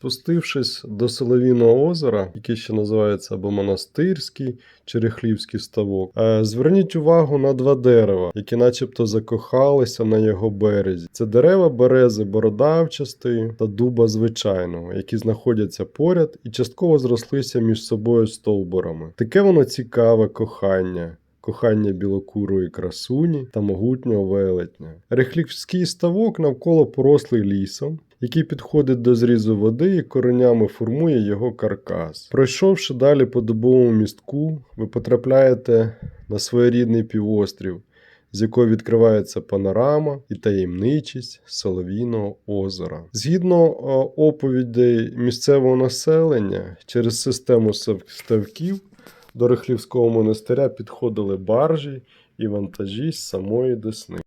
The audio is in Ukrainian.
Спустившись до Соловіного озера, яке ще називається або Монастирський чи Рихлівський ставок, е, зверніть увагу на два дерева, які начебто закохалися на його березі. Це дерева берези бородавчастої та дуба звичайного, які знаходяться поряд і частково зрослися між собою стовбурами. Таке воно цікаве кохання. Кохання білокурої красуні та могутнього велетня. Рихлівський ставок навколо порослий лісом, який підходить до зрізу води і коренями формує його каркас. Пройшовши далі по дубовому містку, ви потрапляєте на своєрідний півострів, з якого відкривається панорама і таємничість Соловійного озера. Згідно е, оповідей місцевого населення, через систему ставків до Рихлівського монастиря підходили баржі і вантажі з самої Десни.